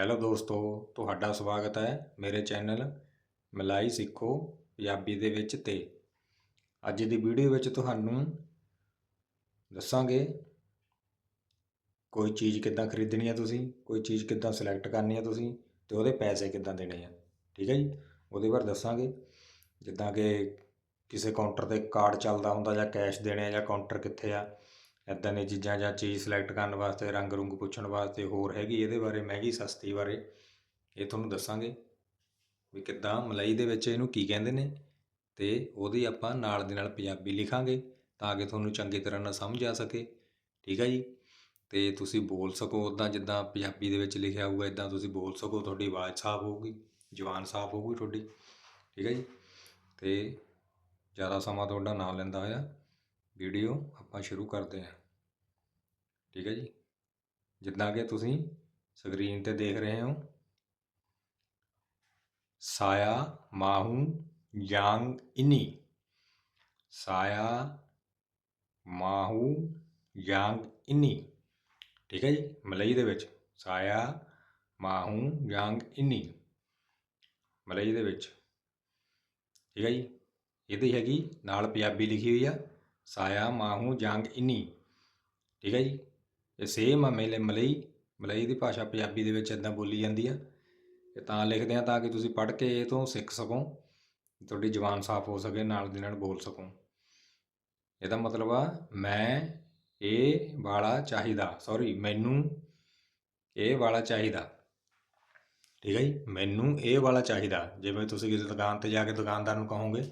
Hello ਦੋਸਤੋ, ਤੁਹਾਡਾ ਸਵਾਗਤ ਹੈ ਮੇਰੇ ਚੈਨਲ ਮਲਾਈ ਸਿੱਖੋ ਪੰਜਾਬੀ ਦੇ ਵਿੱਚ ਤੇ। ਅੱਜ ਦੀ ਵੀਡੀਓ ਵਿੱਚ ਤੁਹਾਨੂੰ ਦੱਸਾਂਗੇ ਕੋਈ ਚੀਜ਼ ਕਿੱਦਾਂ ਖਰੀਦਣੀ ਹੈ ਤੁਸੀਂ, ਕੋਈ ਚੀਜ਼ ਕਿੱਦਾਂ ਸਿਲੈਕਟ ਕਰਨੀ ਹੈ ਤੁਸੀਂ ਤੇ ਉਹਦੇ ਪੈਸੇ ਕਿੱਦਾਂ ਦੇਣੇ ਆ, ਠੀਕ ਹੈ ਜੀ? ਉਹਦੇ ਬਾਰੇ ਦੱਸਾਂਗੇ। ਜਿੱਦਾਂ ਕਿ ਕਿਸੇ ਕਾਊਂਟਰ ਤੇ ਕਾਰਡ ਚੱਲਦਾ ਹੁੰਦਾ ਜਾਂ ਕੈਸ਼ ਦੇਣੇ ਆ ਜਾਂ ਕਾਊਂਟਰ ਕਿੱਥੇ ਆ ਇੱਦਾਂ ਦੀਆਂ ਚੀਜ਼ਾਂ ਜਾਂ ਚੀਜ਼ ਸਿਲੈਕਟ ਕਰਨ ਵਾਸਤੇ, ਰੰਗ ਰੁੰਗ ਪੁੱਛਣ ਵਾਸਤੇ ਹੋਰ ਹੈਗੀ ਇਹਦੇ ਬਾਰੇ ਮਹਿੰਗੀ ਸਸਤੀ ਬਾਰੇ, ਇਹ ਤੁਹਾਨੂੰ ਦੱਸਾਂਗੇ ਵੀ ਕਿੱਦਾਂ ਮਲਾਈ ਦੇ ਵਿੱਚ ਇਹਨੂੰ ਕੀ ਕਹਿੰਦੇ ਨੇ ਤੇ ਉਹਦੀ ਆਪਾਂ ਨਾਲ ਦੀ ਨਾਲ ਪੰਜਾਬੀ ਲਿਖਾਂਗੇ ਤਾਂ ਕਿ ਤੁਹਾਨੂੰ ਚੰਗੀ ਤਰ੍ਹਾਂ ਨਾਲ ਸਮਝ ਆ ਸਕੇ, ਠੀਕ ਹੈ ਜੀ? ਤੇ ਤੁਸੀਂ ਬੋਲ ਸਕੋ ਉੱਦਾਂ ਜਿੱਦਾਂ ਪੰਜਾਬੀ ਦੇ ਵਿੱਚ ਲਿਖਿਆ ਹੋਊਗਾ ਇਦਾਂ ਤੁਸੀਂ ਬੋਲ ਸਕੋ, ਤੁਹਾਡੀ ਆਵਾਜ਼ ਸਾਫ਼ ਹੋਊਗੀ, ਜ਼ੁਬਾਨ ਸਾਫ਼ ਹੋਊਗੀ ਤੁਹਾਡੀ, ਠੀਕ ਹੈ ਜੀ? ਤੇ ਜ਼ਿਆਦਾ ਸਮਾਂ ਤੁਹਾਡਾ ਨਾ ਲੈਂਦਾ ਹੋਇਆ, ਵੀਡੀਓ ਆਪਾਂ ਸ਼ੁਰੂ ਕਰਦੇ ਹਾਂ। ਠੀਕ ਹੈ ਜੀ। ਜਿੱਦਾਂ ਕਿ ਤੁਸੀਂ ਸਕਰੀਨ ਤੇ ਦੇਖ ਰਹੇ ਹੋ। ਸਾਇਆ, ਮਾਹੂ, ਯਾਂਗ, ਇਨੀ। ਸਾਇਆ, ਮਾਹੂ, ਯਾਂਗ, ਇਨੀ। ਠੀਕ ਹੈ ਜੀ, ਮਲਈ ਦੇ ਵਿੱਚ ਸਾਇਆ, ਮਾਹੂ, ਯਾਂਗ, ਇਨੀ। ਮਲਈ ਦੇ ਵਿੱਚ। ਠੀਕ ਹੈ ਜੀ ਇਹਦੀ ਹੈਗੀ ਨਾਲ ਪੰਜਾਬੀ ਲਿਖੀ ਹੋਈ ਆ। ਸਾਇਆ, ਮਾਹੂ ਜਾਂਗ ਇਨੀ। ਠੀਕ ਹੈ ਜੀ। ਇਹ ਸੇਮ ਆ, ਮੇਲੇ ਮਲਈ ਮਲਈ ਦੀ ਭਾਸ਼ਾ ਪੰਜਾਬੀ ਦੇ ਵਿੱਚ ਇਦਾਂ ਬੋਲੀ ਜਾਂਦੀ ਆ। ਇਹ ਤਾਂ ਲਿਖਦੇ ਆ ਤਾਂ ਕਿ ਤੁਸੀਂ ਪੜ੍ਹ ਕੇ ਇਹ ਤੋਂ ਸਿੱਖ ਸਕੋ ਤੁਹਾਡੀ ਜ਼ੁਬਾਨ ਸਾਫ਼ ਹੋ ਸਕੇ, ਨਾਲ ਦੀ ਨਾਲ ਬੋਲ ਸਕੋ। ਇਹਦਾ ਮਤਲਬ ਆ, ਮੈਂ ਇਹ ਵਾਲਾ ਚਾਹੀਦਾ ਸੌਰੀ ਮੈਨੂੰ ਇਹ ਵਾਲਾ ਚਾਹੀਦਾ। ਠੀਕ ਹੈ ਜੀ? ਮੈਨੂੰ ਇਹ ਵਾਲਾ ਚਾਹੀਦਾ। ਜਿਵੇਂ ਤੁਸੀਂ ਕਿਸੇ ਦੁਕਾਨ ਤੇ ਜਾ ਕੇ ਦੁਕਾਨਦਾਰ ਨੂੰ ਕਹੋਗੇ,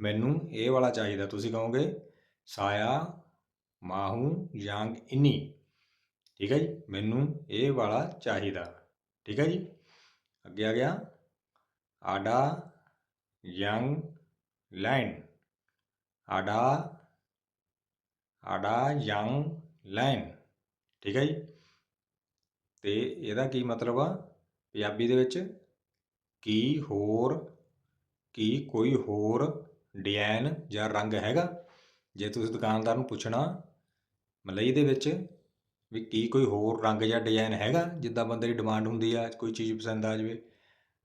ਮੈਨੂੰ ਇਹ ਵਾਲਾ ਚਾਹੀਦਾ। ਤੁਸੀਂ ਕਹੋਗੇ, ਸਾਇਆ, ਮਾਹੂ, ਯਾਂਗ, ਇਨੀ। ਠੀਕ ਹੈ ਜੀ, ਮੈਨੂੰ ਇਹ ਵਾਲਾ ਚਾਹੀਦਾ। ਠੀਕ ਹੈ ਜੀ, ਅੱਗੇ ਆ ਗਿਆ। ਆਡਾ ਯੰਗ ਲਾਈਨ। ਆਡਾ ਆਡਾ ਯੰਗ ਲਾਈਨ। ਠੀਕ ਹੈ ਜੀ, ਤੇ ਇਹਦਾ ਕੀ ਮਤਲਬ ਆ? ਪੰਜਾਬੀ ਦੇ ਵਿੱਚ ਕੀ ਹੋਰ, ਕੀ ਕੋਈ ਹੋਰ ਡਿਜ਼ਾਈਨ ਜਾਂ ਰੰਗ ਹੈਗਾ? ਜੇ ਤੁਸੀਂ ਦੁਕਾਨਦਾਰ ਨੂੰ ਪੁੱਛਣਾ, ਮਲਈ ਦੇ ਵਿੱਚ ਵੀ ਕੀ ਕੋਈ ਹੋਰ ਰੰਗ ਜਾਂ ਡਿਜ਼ਾਈਨ ਹੈਗਾ ਜਿੱਦਾਂ ਬੰਦੇ ਦੀ ਡਿਮਾਂਡ ਹੁੰਦੀ ਆ, ਕੋਈ ਚੀਜ਼ ਪਸੰਦ ਆ ਜਾਵੇ?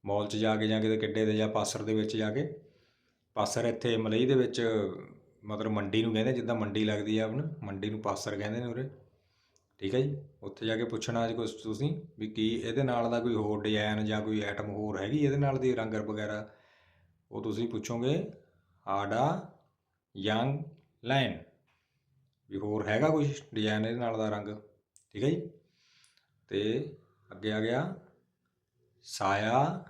ਮਾਲ 'ਚ ਜਾ ਕੇ ਜਾਂ ਕਿਤੇ ਕਿੱਡੇ ਦੇ ਜਾਂ ਪਾਸਰ ਦੇ ਵਿੱਚ ਜਾ ਕੇ? ਪਾਸਰ ਇੱਥੇ ਮਲਈ ਦੇ ਵਿੱਚ ਮਤਲਬ ਮੰਡੀ ਨੂੰ ਕਹਿੰਦੇ, ਜਿੱਦਾਂ ਮੰਡੀ ਲੱਗਦੀ ਆ ਆਪਣਾ, ਮੰਡੀ ਨੂੰ ਪਾਸਰ ਕਹਿੰਦੇ ਨੇ ਉਰੇ। ਠੀਕ ਹੈ ਜੀ? ਉੱਥੇ ਜਾ ਕੇ ਪੁੱਛਣਾ ਜੀ ਕੁਛ ਤੁਸੀਂ ਵੀ ਕੀ ਇਹਦੇ ਨਾਲ ਦਾ ਕੋਈ ਹੋਰ ਡਿਜ਼ਾਈਨ ਜਾਂ ਕੋਈ ਆਈਟਮ ਹੋਰ ਹੈਗੀ ਇਹਦੇ ਨਾਲ ਦੀ ਰੰਗ ਵਗੈਰਾ? ਉਹ ਤੁਸੀਂ ਪੁੱਛੋਗੇ ਆਡਾ ਯੰਗ ਲਾਈਨ ਵੀ ਹੋਰ ਹੈਗਾ ਕੋਈ ਡਿਜ਼ਾਈਨ ਇਹਦੇ ਨਾਲ ਦਾ ਰੰਗ? ਠੀਕ ਹੈ ਜੀ? ਤੇ ਅੱਗੇ ਆ ਗਿਆ। ਸਾਇਆ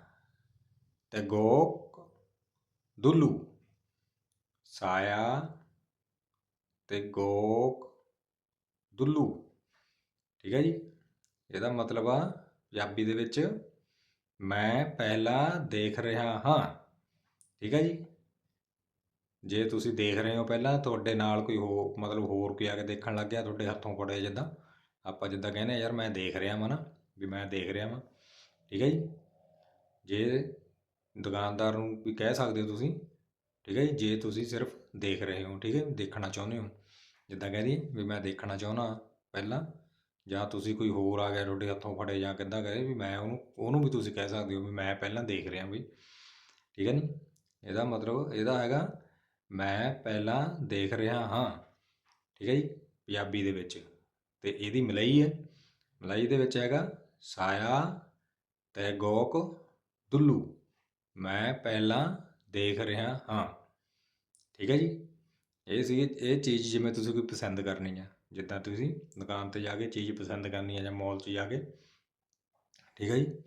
ਤੇ ਗੋਕ ਦੁੱਲੂ। ਸਾਇਆ ਤੇ ਗੋਕ ਦੁੱਲੂ। ਠੀਕ ਹੈ ਜੀ? ਇਹਦਾ ਮਤਲਬ ਆ ਪੰਜਾਬੀ ਦੇ ਵਿੱਚ ਮੈਂ ਪਹਿਲਾਂ ਦੇਖ ਰਿਹਾ ਹਾਂ। ਠੀਕ ਹੈ ਜੀ? ਜੇ ਤੁਸੀਂ ਦੇਖ ਰਹੇ ਹੋ ਪਹਿਲਾਂ, ਤੁਹਾਡੇ ਨਾਲ ਕੋਈ ਹੋ ਮਤਲਬ ਹੋਰ ਕੋਈ ਆ ਕੇ ਦੇਖਣ ਲੱਗ ਗਿਆ, ਤੁਹਾਡੇ ਹੱਥੋਂ ਫੜੇ ਜਿੱਦਾਂ। ਆਪਾਂ ਜਿੱਦਾਂ ਕਹਿੰਦੇ ਯਾਰ ਮੈਂ ਦੇਖ ਰਿਹਾ ਵਾਂ ਨਾ, ਵੀ ਮੈਂ ਦੇਖ ਰਿਹਾ ਵਾਂ। ਠੀਕ ਹੈ ਜੀ? ਜੇ ਦੁਕਾਨਦਾਰ ਨੂੰ ਵੀ ਕਹਿ ਸਕਦੇ ਹੋ ਤੁਸੀਂ, ਠੀਕ ਹੈ ਜੀ? ਜੇ ਤੁਸੀਂ ਸਿਰਫ ਦੇਖ ਰਹੇ ਹੋ, ਠੀਕ ਹੈ? ਦੇਖਣਾ ਚਾਹੁੰਦੇ ਹੋ। ਜਿੱਦਾਂ ਕਹਿ ਦਈਏ ਵੀ ਮੈਂ ਦੇਖਣਾ ਚਾਹੁੰਦਾ ਪਹਿਲਾਂ, ਜਾਂ ਤੁਸੀਂ ਕੋਈ ਹੋਰ ਆ ਗਿਆ ਤੁਹਾਡੇ ਹੱਥੋਂ ਫੜੇ, ਜਾਂ ਕਿੱਦਾਂ ਕਹੇ ਵੀ ਮੈਂ ਉਹਨੂੰ ਉਹਨੂੰ ਵੀ ਤੁਸੀਂ ਕਹਿ ਸਕਦੇ ਹੋ ਵੀ ਮੈਂ ਪਹਿਲਾਂ ਦੇਖ ਰਿਹਾ ਵੀ ਠੀਕ ਹੈ ਨਹੀਂ ਇਹਦਾ ਮਤਲਬ ਇਹਦਾ ਹੈਗਾ, ਮੈਂ ਪਹਿਲਾਂ ਦੇਖ ਰਿਹਾ ਹਾਂ, ਠੀਕ ਹੈ ਜੀ? ਪੰਜਾਬੀ ਦੇ ਵਿੱਚ। ਤੇ ਇਹਦੀ ਮਲਾਈ ਹੈ। ਮਲਾਈ ਦੇ ਵਿੱਚ ਹੈਗਾ ਸਾਇਆ ਤੇ ਗੋਕ ਦੁੱਲੂ। ਮੈਂ ਪਹਿਲਾਂ ਦੇਖ ਰਿਹਾ ਹਾਂ। ਠੀਕ ਹੈ ਜੀ? ਇਹ ਸੀ, ਇਹ ਚੀਜ਼ ਜਿਵੇਂ ਤੁਸੀਂ ਕੋਈ ਪਸੰਦ ਕਰਨੀ ਆ। ਜਿੱਦਾਂ ਤੁਸੀਂ ਦੁਕਾਨ ਤੇ ਜਾ ਕੇ ਚੀਜ਼ ਪਸੰਦ ਕਰਨੀ ਆ ਜਾਂ ਮਾਲ 'ਚ ਜਾ ਕੇ। ਠੀਕ ਹੈ ਜੀ?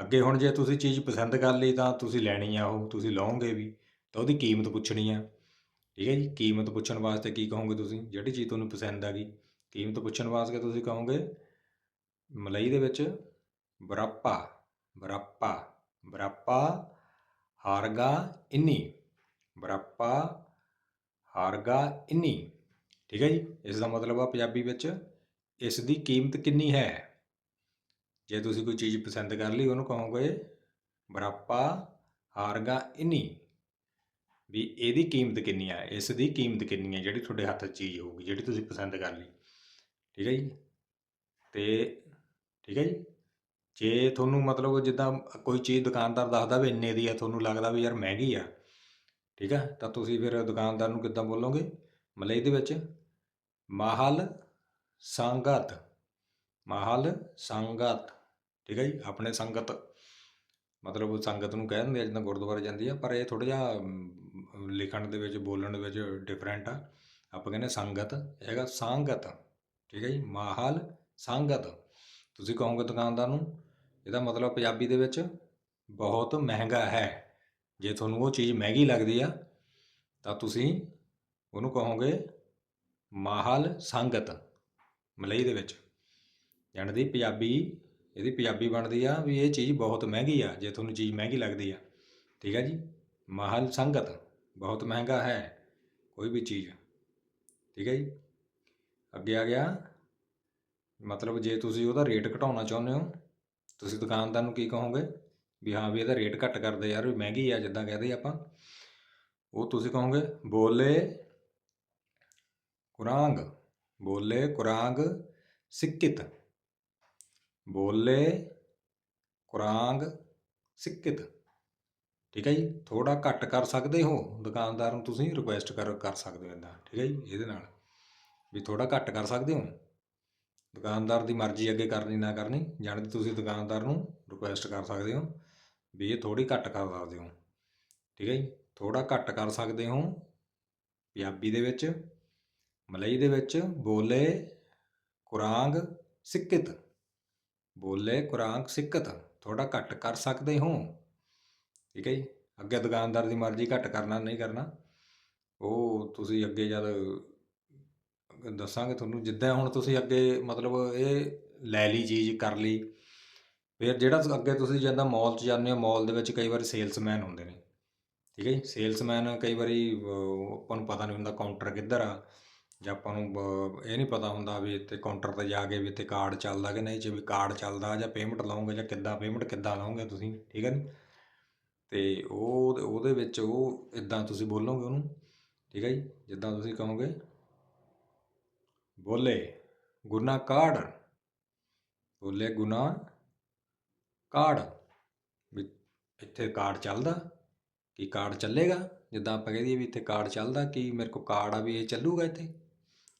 ਅੱਗੇ ਹੁਣ ਜੇ ਤੁਸੀਂ ਚੀਜ਼ ਪਸੰਦ ਕਰ ਲਈ ਤਾਂ ਤੁਸੀਂ ਲੈਣੀ ਆ ਉਹ, ਤੁਸੀਂ ਲਓਗੇ ਵੀ, ਤਾਂ ਉਹਦੀ ਕੀਮਤ ਪੁੱਛਣੀ ਆ। ਠੀਕ ਹੈ ਜੀ? ਕੀਮਤ ਪੁੱਛਣ ਵਾਸਤੇ ਕੀ ਕਹੋਗੇ ਤੁਸੀਂ? ਜਿਹੜੀ ਚੀਜ਼ ਤੁਹਾਨੂੰ ਪਸੰਦ ਆ ਗਈ। ਕੀਮਤ ਪੁੱਛਣ ਵਾਸਤੇ ਤੁਸੀਂ ਕਹੋਗੇ? ਮਲਈ ਦੇ ਵਿੱਚ ਬਰਾਪਾ ਬਰਾਪਾ ਬਰਾਪਾ, ਹਾਰਗਾ, ਇੰਨੀ। ਬਰਾਪਾ, ਹਾਰਗਾ, ਇੰਨੀ। ਠੀਕ ਹੈ ਜੀ? ਇਸ ਦਾ ਮਤਲਬ ਆ ਪੰਜਾਬੀ ਵਿੱਚ ਇਸ ਦੀ ਕੀਮਤ ਕਿੰਨੀ ਹੈ? ਜੇ ਤੁਸੀਂ ਕੋਈ ਚੀਜ਼ ਪਸੰਦ ਕਰ ਲਈ, ਉਹਨੂੰ ਕਹੋਗੇ ਬਰਾਪਾ, ਹਾਰਗਾ, ਇੰਨੀ। ਵੀ ਇਹਦੀ ਕੀਮਤ ਕਿੰਨੀ ਆ? ਇਸ ਦੀ ਕੀਮਤ ਕਿੰਨੀ ਆ? ਜਿਹੜੀ ਤੁਹਾਡੇ ਹੱਥ 'ਚ ਚੀਜ਼ ਹੋਊਗੀ, ਜਿਹੜੀ ਤੁਸੀਂ ਪਸੰਦ ਕਰ ਲਈ। ਠੀਕ ਹੈ ਜੀ? ਤੇ ਠੀਕ ਹੈ ਜੀ? ਜੇ ਤੁਹਾਨੂੰ ਮਤਲਬ ਜਿੱਦਾਂ ਕੋਈ ਚੀਜ਼ ਦੁਕਾਨਦਾਰ ਦੱਸਦਾ ਵੀ ਇੰਨੇ ਦੀ ਆ, ਤੁਹਾਨੂੰ ਲੱਗਦਾ ਵੀ ਯਾਰ ਮਹਿੰਗੀ ਆ, ਠੀਕ ਆ, ਤਾਂ ਤੁਸੀਂ ਫਿਰ ਦੁਕਾਨਦਾਰ ਨੂੰ ਕਿੱਦਾਂ ਬੋਲੋਗੇ? ਮਲਈ ਦੇ ਵਿੱਚ ਮਾਹਲ ਸੰਗਤ ਮਾਹਲ ਸੰਗਤ, ਠੀਕ ਹੈ ਜੀ? ਆਪਣੇ ਸੰਗਤ, ਮਤਲਬ ਸੰਗਤ ਨੂੰ ਕਹਿ ਦਿੰਦੇ ਆ ਜਿੱਦਾਂ ਗੁਰਦੁਆਰੇ ਜਾਂਦੀ ਆ, ਪਰ ਇਹ ਥੋੜਾ ਜਿਹਾ ਲਿਖਣ ਦੇ ਵਿੱਚ, ਬੋਲਣ ਦੇ ਵਿੱਚ ਡਿਫਰੈਂਟ ਆ। ਆਪਾਂ ਕਹਿੰਦੇ ਸੰਗਤ, ਹੈਗਾ ਸੰਗਤ। ਠੀਕ ਹੈ ਜੀ, ਮਾਹਲ ਸੰਗਤ। ਤੁਸੀਂ ਕਹੋਗੇ ਦੁਕਾਨਦਾਰ ਨੂੰ, ਇਹਦਾ ਮਤਲਬ ਪੰਜਾਬੀ ਦੇ ਵਿੱਚ ਬਹੁਤ ਮਹਿੰਗਾ ਹੈ। ਜੇ ਤੁਹਾਨੂੰ ਉਹ ਚੀਜ਼ ਮਹਿੰਗੀ ਲੱਗਦੀ ਆ, ਤਾਂ ਤੁਸੀਂ ਉਹਨੂੰ ਕਹੋਗੇ ਮਾਹਲ ਸੰਗਤ, ਮਲਈ ਦੇ ਵਿੱਚ। ਜਾਣ ਦੀ ਪੰਜਾਬੀ, ਇਹਦੀ ਪੰਜਾਬੀ ਬਣਦੀ ਆ ਵੀ ਇਹ ਚੀਜ਼ ਬਹੁਤ ਮਹਿੰਗੀ ਆ, ਜੇ ਤੁਹਾਨੂੰ ਚੀਜ਼ ਮਹਿੰਗੀ ਲੱਗਦੀ ਆ। ਠੀਕ ਹੈ ਜੀ, ਮਾਹਲ ਸੰਗਤ, ਬਹੁਤ ਮਹਿੰਗਾ ਹੈ ਕੋਈ ਵੀ ਚੀਜ਼। ਠੀਕ ਹੈ ਜੀ। ਅੱਗੇ ਆ ਗਿਆ। ਮਤਲਬ ਜੇ ਤੁਸੀਂ ਉਹਦਾ ਰੇਟ ਘਟਾਉਣਾ ਚਾਹੁੰਦੇ ਹੋ, ਤੁਸੀਂ ਦੁਕਾਨਦਾਰ ਨੂੰ ਕੀ ਕਹੋਗੇ? ਵੀ ਹਾਂ ਵੀ ਇਹਦਾ ਰੇਟ ਘੱਟ ਕਰਦੇ ਯਾਰ, ਵੀ ਮਹਿੰਗੀ ਆ ਜਿੱਦਾਂ ਕਹਦੇ ਆਪਾਂ। ਉਹ ਤੁਸੀਂ ਕਹੋਗੇ, ਬੋਲੇ ਕੁਰਾਂਗ ਬੋਲੇ ਕੁਰਾਂਗ ਸਿੱਕਿਤ। ਬੋਲੇ ਕੁਰਾਂਗ ਸਿੱਕਿਤ। ਠੀਕ ਹੈ ਜੀ? ਥੋੜਾ ਘੱਟ ਕਰ ਸਕਦੇ ਹੋ, ਦੁਕਾਨਦਾਰ ਨੂੰ ਤੁਸੀਂ ਰਿਕੁਐਸਟ ਕਰ ਕਰ ਸਕਦੇ ਹੋ ਇਦਾਂ ਠੀਕ ਹੈ ਜੀ? ਇਹਦੇ ਨਾਲ। ਵੀ ਥੋੜਾ ਘੱਟ ਕਰ ਸਕਦੇ ਹੋ। ਦੁਕਾਨਦਾਰ ਦੀ ਮਰਜ਼ੀ ਅੱਗੇ ਕਰਨੀ ਨਾ ਕਰਨੀ ਜਾਣੀ ਤੁਸੀਂ ਦੁਕਾਨਦਾਰ ਨੂੰ ਰਿਕੁਐਸਟ ਕਰ ਸਕਦੇ ਹੋ ਵੀ ਇਹ ਥੋੜੀ ਘੱਟ ਕਰ ਸਕਦੇ ਹੋ। ਠੀਕ ਹੈ ਜੀ? ਥੋੜਾ ਘੱਟ ਕਰ ਸਕਦੇ ਹੋ ਪੰਜਾਬੀ ਦੇ ਵਿੱਚ, ਮਲਈ ਦੇ ਵਿੱਚ ਬੋਲੇ ਕੁਰਾਂਗ ਸਿੱਕਤ। ਬੋਲੇ ਕੁਰਾਂਗ ਸਿੱਕਤ ਥੋੜਾ ਘੱਟ ਕਰ ਸਕਦੇ ਹੋ। ਠੀਕ ਹੈ ਜੀ? ਅੱਗੇ ਦੁਕਾਨਦਾਰ ਦੀ ਮਰਜ਼ੀ ਘੱਟ ਕਰਨਾ ਨਹੀਂ ਕਰਨਾ। ਉਹ ਤੁਸੀਂ ਅੱਗੇ ਜਦ ਦੱਸਾਂਗੇ ਤੁਹਾਨੂੰ, ਜਿੱਦਾਂ ਹੁਣ ਤੁਸੀਂ ਅੱਗੇ ਮਤਲਬ ਇਹ ਲੈ ਲਈ ਚੀਜ਼, ਕਰ ਲਈ, ਫਿਰ ਜਿਹੜਾ ਅੱਗੇ ਤੁਸੀਂ ਜਦੋਂ ਮਾਲ 'ਚ ਜਾਂਦੇ ਹੋ ਮਾਲ ਦੇ ਵਿੱਚ ਕਈ ਵਾਰੀ ਸੇਲਸਮੈਨ ਹੁੰਦੇ ਨੇ, ਠੀਕ ਹੈ ਜੀ? ਸੇਲਸਮੈਨ ਕਈ ਵਾਰੀ ਆਪਾਂ ਨੂੰ ਪਤਾ ਨਹੀਂ ਹੁੰਦਾ ਕਾਊਂਟਰ ਕਿੱਧਰ ਆ, ਜਾਂ ਆਪਾਂ ਨੂੰ ਬ- ਇਹ ਨਹੀਂ ਪਤਾ ਹੁੰਦਾ ਵੀ ਇੱਥੇ ਕਾਊਂਟਰ ਤੇ ਜਾ ਕੇ ਵੀ ਇੱਥੇ ਕਾਰਡ ਚੱਲਦਾ ਕਿ ਨਹੀਂ ਜੇ ਵੀ ਕਾਰਡ ਚੱਲਦਾ, ਜਾਂ ਪੇਮੈਂਟ ਲਾਉਂਗੇ ਜਾਂ ਕਿੱਦਾਂ ਪੇਮੈਂਟ ਕਿੱਦਾਂ ਲਾਉਂਗੇ ਤੁਸੀਂ, ਠੀਕ ਹੈ ਨੀ ਤੇ ਉਹ, ਉਹਦੇ ਵਿੱਚ ਉਹ, ਇਦਾਂ ਤੁਸੀਂ ਬੋਲੋਗੇ ਉਹਨੂੰ, ਠੀਕ ਹੈ ਜੀ? ਜਿੱਦਾਂ ਤੁਸੀਂ ਕਹੋਗੇ ਬੋਲੇ, ਗੁਨਾ ਕਾਰਡ ਬੋਲੇ, ਗੁਨਾ ਕਾਰਡ ਵੀ ਇੱਥੇ ਕਾਰਡ ਚੱਲਦਾ, ਕੀ ਕਾਰਡ ਚੱਲੇਗਾ? ਜਿੱਦਾਂ ਆਪਾਂ ਕਹਿ ਦਈਏ ਵੀ ਇੱਥੇ ਕਾਰਡ ਚੱਲਦਾ, ਕੀ ਮੇਰੇ ਕੋਲ ਕਾਰਡ ਆ ਵੀ ਇਹ ਚੱਲੂਗਾ ਇੱਥੇ?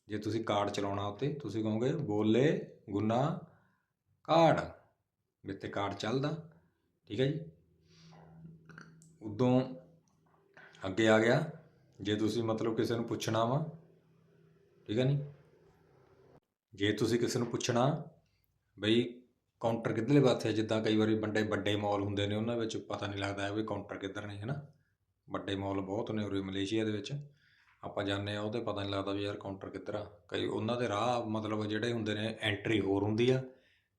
ਜੇ ਤੁਸੀਂ ਕਾਰਡ ਚਲਾਉਣਾ ਉੱਤੇ, ਤੁਸੀਂ ਕਹੋਗੇ ਬੋਲੇ, ਗੁਨਾ ਕਾਰਡ ਵੀ ਇੱਥੇ ਕਾਰਡ ਚੱਲਦਾ, ਠੀਕ ਹੈ ਜੀ? ਉਦੋਂ ਅੱਗੇ ਆ ਗਿਆ, ਜੇ ਤੁਸੀਂ ਮਤਲਬ ਕਿਸੇ ਨੂੰ ਪੁੱਛਣਾ ਵਾ, ਠੀਕ ਹੈ ਨਹੀਂ ਜੇ ਤੁਸੀਂ ਕਿਸੇ ਨੂੰ ਪੁੱਛਣਾ ਬਈ ਕਾਊਂਟਰ ਕਿੱਧਰਲੇ ਪਾਸੇ ਜਿੱਦਾਂ ਕਈ ਵਾਰੀ ਵੱਡੇ ਵੱਡੇ ਮਾਲ ਹੁੰਦੇ ਨੇ, ਉਹਨਾਂ ਵਿੱਚ ਪਤਾ ਨਹੀਂ ਲੱਗਦਾ ਵੀ ਕਾਊਂਟਰ ਕਿੱਧਰ ਨੇ ਹੈ ਨਾ ਵੱਡੇ ਮਾਲ ਬਹੁਤ ਨੇ ਉਰੇ ਮਲੇਸ਼ੀਆ ਦੇ ਵਿੱਚ। ਆਪਾਂ ਜਾਂਦੇ ਆ ਉਹਦੇ ਪਤਾ ਨਹੀਂ ਲੱਗਦਾ ਵੀ ਯਾਰ ਕਾਊਂਟਰ ਕਿੱਧਰ ਆ। ਕਈ ਉਹਨਾਂ ਦੇ ਰਾਹ ਮਤਲਬ ਜਿਹੜੇ ਹੁੰਦੇ ਨੇ ਐਂਟਰੀ ਹੋਰ ਹੁੰਦੀ ਆ,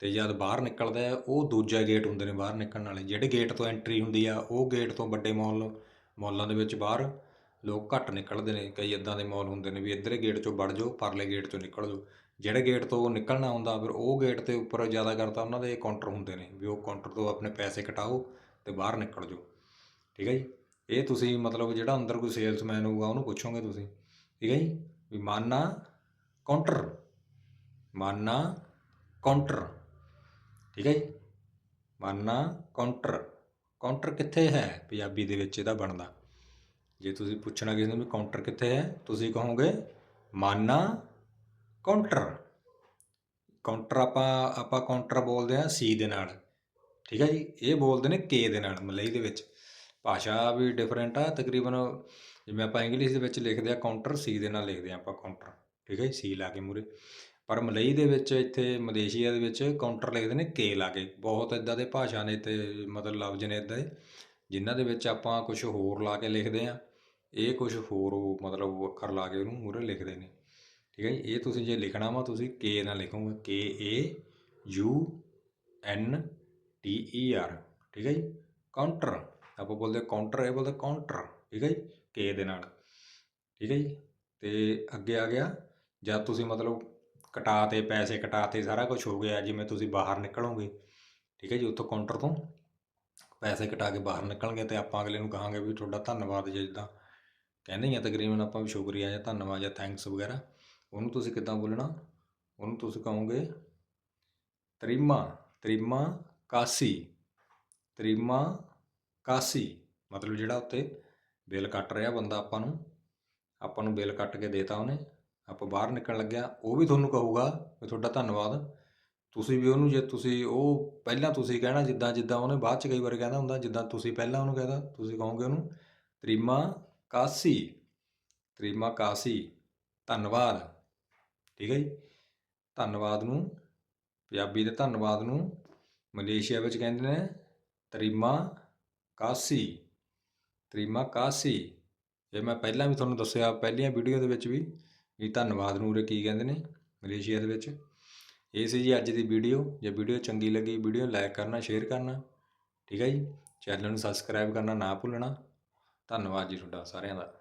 ਤੇ ਜਦ ਬਾਹਰ ਨਿਕਲਦਾ ਆ ਉਹ ਦੂਜਾ ਗੇਟ ਹੁੰਦੇ ਨੇ ਬਾਹਰ ਨਿਕਲਣ ਵਾਲੇ। ਜਿਹੜੇ ਗੇਟ ਤੋਂ ਐਂਟਰੀ ਹੁੰਦੀ ਆ, ਉਹ ਗੇਟ ਤੋਂ ਵੱਡੇ ਮਾਲ ਮਾਲਾਂ ਦੇ ਵਿੱਚ ਬਾਹਰ ਲੋਕ ਘੱਟ ਨਿਕਲਦੇ ਨੇ। ਕਈ ਇਦਾਂ ਦੇ ਮਾਲ ਹੁੰਦੇ ਨੇ ਵੀ ਇੱਧਰੇ ਗੇਟ ਚੋਂ ਵੜ ਜਾਓ, ਪਰਲੇ ਗੇਟ ਚੋਂ ਨਿਕਲ ਜਾਓ। ਜਿਹੜੇ ਗੇਟ ਤੋਂ ਨਿਕਲਣਾ ਹੁੰਦਾ, ਫਿਰ ਉਹ ਗੇਟ ਤੇ ਉੱਪਰ ਜ਼ਿਆਦਾ ਕਰਤਾ ਉਹਨਾਂ ਦੇ ਕਾਊਂਟਰ ਹੁੰਦੇ ਨੇ, ਵੀ ਉਹ ਕਾਊਂਟਰ ਤੋਂ ਆਪਣੇ ਪੈਸੇ ਕਟਾਓ ਤੇ ਬਾਹਰ ਨਿਕਲ ਜਾਓ। ਠੀਕ ਹੈ ਜੀ? ਇਹ ਤੁਸੀਂ ਮਤਲਬ ਜਿਹੜਾ ਅੰਦਰ ਕੋਈ ਸੇਲਸਮੈਨ ਹੋਊਗਾ, ਉਹਨੂੰ ਪੁੱਛੋਗੇ ਤੁਸੀਂ। ਠੀਕ ਹੈ ਜੀ? ਵੀ ਮਾਨਾ ਕਾਊਂਟਰ ਮਾਨਾ ਕਾਊਂਟਰ ਠੀਕ ਹੈ ਜੀ? ਮਾਨਾ ਕਾਊਂਟਰ ਕਾਊਂਟਰ ਕਿੱਥੇ ਹੈ ਪੰਜਾਬੀ ਦੇ ਵਿੱਚ ਇਹਦਾ ਬਣਦਾ? ਜੇ ਤੁਸੀਂ ਪੁੱਛਣਾ ਕਿਸੇ ਨੂੰ ਵੀ ਕਾਊਂਟਰ ਕਿੱਥੇ ਹੈ, ਤੁਸੀਂ ਕਹੋਗੇ, ਮਾਨਾ ਕਾਊਂਟਰ ਕਾਊਂਟਰ ਆਪਾਂ ਆਪਾਂ ਕਾਊਂਟਰ ਬੋਲਦੇ ਆ ਸੀ ਦੇ ਨਾਲ। ਠੀਕ ਹੈ ਜੀ? ਇਹ ਬੋਲਦੇ ਨੇ ਕੇ ਦੇ ਨਾਲ, ਮਲਈ ਦੇ ਵਿੱਚ। ਭਾਸ਼ਾ ਵੀ ਡਿਫਰੈਂਟ ਆ, ਤਕਰੀਬਨ ਜਿਵੇਂ ਆਪਾਂ ਇੰਗਲਿਸ਼ ਦੇ ਵਿੱਚ ਲਿਖਦੇ ਆ ਕਾਊਂਟਰ ਸੀ ਦੇ ਨਾਲ ਲਿਖਦੇ ਆ ਆਪਾਂ ਕਾਊਂਟਰ ਠੀਕ ਹੈ ਜੀ? ਸੀ ਲਾ ਕੇ ਮੂਰੇ। ਪਰ ਮਲਈ ਦੇ ਵਿੱਚ ਇੱਥੇ ਮਲੇਸ਼ੀਆ ਦੇ ਵਿੱਚ ਕਾਊਂਟਰ ਲਿਖਦੇ ਨੇ ਕੇ ਲਾ ਕੇ। ਬਹੁਤ ਇਦਾਂ ਦੇ ਭਾਸ਼ਾ ਨੇ ਤੇ ਮਤਲਬ ਲਫ਼ਜ਼ ਨੇ ਇਦਾਂ ਦੇ, ਜਿਨ੍ਹਾਂ ਦੇ ਵਿੱਚ ਆਪਾਂ ਕੁਝ ਹੋਰ ਲਾ ਕੇ ਲਿਖਦੇ ਆ। ਇਹ ਕੁਝ ਹੋਰ ਉਹ ਮਤਲਬ ਅੱਖਰ ਲਾ ਕੇ ਉਹਨੂੰ ਮੂਰੇ ਲਿਖਦੇ ਨੇ। ਠੀਕ ਹੈ ਜੀ? ਇਹ ਤੁਸੀਂ ਜੇ ਲਿਖਣਾ ਵਾ, ਤੁਸੀਂ ਕੇ ਨਾਲ ਲਿਖੋਗੇ। K A U N T E R ਠੀਕ ਹੈ ਜੀ? ਕਾਊਂਟਰ ਆਪਾਂ ਬੋਲਦੇ ਕਾਊਂਟਰ ਇਹ ਬੋਲਦੇ ਕਾਊਂਟਰ ਠੀਕ ਹੈ ਜੀ? ਕੇ ਦੇ ਨਾਲ, ਠੀਕ ਹੈ ਜੀ? ਤੇ ਅੱਗੇ ਆ ਗਿਆ, ਜਦ ਤੁਸੀਂ ਮਤਲਬ ਕਟਾਤੇ ਪੈਸੇ ਕਟਾਤੇ ਸਾਰਾ ਕੁਝ ਹੋ ਗਿਆ, ਜਿਵੇਂ ਤੁਸੀਂ ਬਾਹਰ ਨਿਕਲੋਗੇ, ਠੀਕ ਹੈ ਜੀ? ਉੱਥੋਂ ਕਾਊਂਟਰ ਤੋਂ ਪੈਸੇ ਕਟਾ ਕੇ ਬਾਹਰ ਨਿਕਲਣਗੇ ਤੇ ਆਪਾਂ ਅਗਲੇ ਨੂੰ ਕਹਾਂਗੇ ਵੀ ਤੁਹਾਡਾ ਧੰਨਵਾਦ ਜੀ, ਜਿੱਦਾਂ ਕਹਿੰਦੇ ਹੀ ਆ ਤਕਰੀਬਨ ਆਪਾਂ ਵੀ ਸ਼ੁਕਰੀਆ ਜਾਂ ਧੰਨਵਾਦ ਜਾਂ ਥੈਂਕਸ ਵਗੈਰਾ। ਉਹਨੂੰ ਤੁਸੀਂ ਕਿੱਦਾਂ ਬੋਲਣਾ? ਉਹਨੂੰ ਤੁਸੀਂ ਕਹੋਗੇ ਤਰੀਮਾ ਤਰੀਮਾ ਕਾਸੀ ਤਰੀਮਾ ਕਾਸੀ। ਮਤਲਬ ਜਿਹੜਾ ਉੱਤੇ ਬਿੱਲ ਕੱਟ ਰਿਹਾ ਬੰਦਾ ਆਪਾਂ ਨੂੰ। ਆਪਾਂ ਨੂੰ ਬਿੱਲ ਕੱਟ ਕੇ ਦੇਤਾ ਉਹਨੇ। ਆਪਾਂ ਬਾਹਰ ਨਿਕਲਣ ਲੱਗਿਆ। ਉਹ ਵੀ ਤੁਹਾਨੂੰ ਕਹੂਗਾ ਵੀ ਤੁਹਾਡਾ ਧੰਨਵਾਦ। ਤੁਸੀਂ ਵੀ ਉਹਨੂੰ ਜੇ ਤੁਸੀਂ ਉਹ ਪਹਿਲਾਂ ਤੁਸੀਂ ਕਹਿਣਾ ਜਿੱਦਾਂ ਜਿੱਦਾਂ ਉਹਨੇ ਬਾਅਦ ਚ ਕਈ ਵਾਰ ਕਹਿੰਦਾ ਹੁੰਦਾ, ਜਿੱਦਾਂ ਤੁਸੀਂ ਪਹਿਲਾਂ ਉਹਨੂੰ ਕਹਿੰਦਾ ਤੁਸੀਂ ਕਹੋਗੇ ਉਹਨੂੰ ਤਰੀਮਾ ਕਾਸੀ। ਤਰੀਮਾ ਕਾਸੀ। ਧੰਨਵਾਦ। ਠੀਕ ਹੈ ਜੀ? ਧੰਨਵਾਦ ਨੂੰ, ਪੰਜਾਬੀ ਦੇ ਧੰਨਵਾਦ ਨੂੰ ਮਲੇਸ਼ੀਆ ਵਿੱਚ ਕਹਿੰਦੇ ਨੇ ਤਰੀਮਾ ਕਾਸੀ ਤਰੀਮਾ ਕਾਸੀ। ਇਹ ਮੈਂ ਪਹਿਲਾਂ ਵੀ ਤੁਹਾਨੂੰ ਦੱਸਿਆ, ਪਹਿਲੀਆਂ ਵੀਡੀਓ ਦੇ ਵਿੱਚ ਵੀ ਵੀ ਧੰਨਵਾਦ ਨੂੰ ਉਰੇ ਕੀ ਕਹਿੰਦੇ ਨੇ ਮਲੇਸ਼ੀਆ ਦੇ ਵਿੱਚ। ਇਹ ਸੀ ਜੀ ਅੱਜ ਦੀ ਵੀਡੀਓ, ਜੇ ਵੀਡੀਓ ਚੰਗੀ ਲੱਗੀ ਵੀਡੀਓ ਲਾਈਕ ਕਰਨਾ, ਸ਼ੇਅਰ ਕਰਨਾ, ਠੀਕ ਹੈ ਜੀ? ਚੈਨਲ ਨੂੰ ਸਬਸਕ੍ਰਾਈਬ ਕਰਨਾ ਨਾ ਭੁੱਲਣਾ। ਧੰਨਵਾਦ ਜੀ ਤੁਹਾਡਾ ਸਾਰਿਆਂ ਦਾ।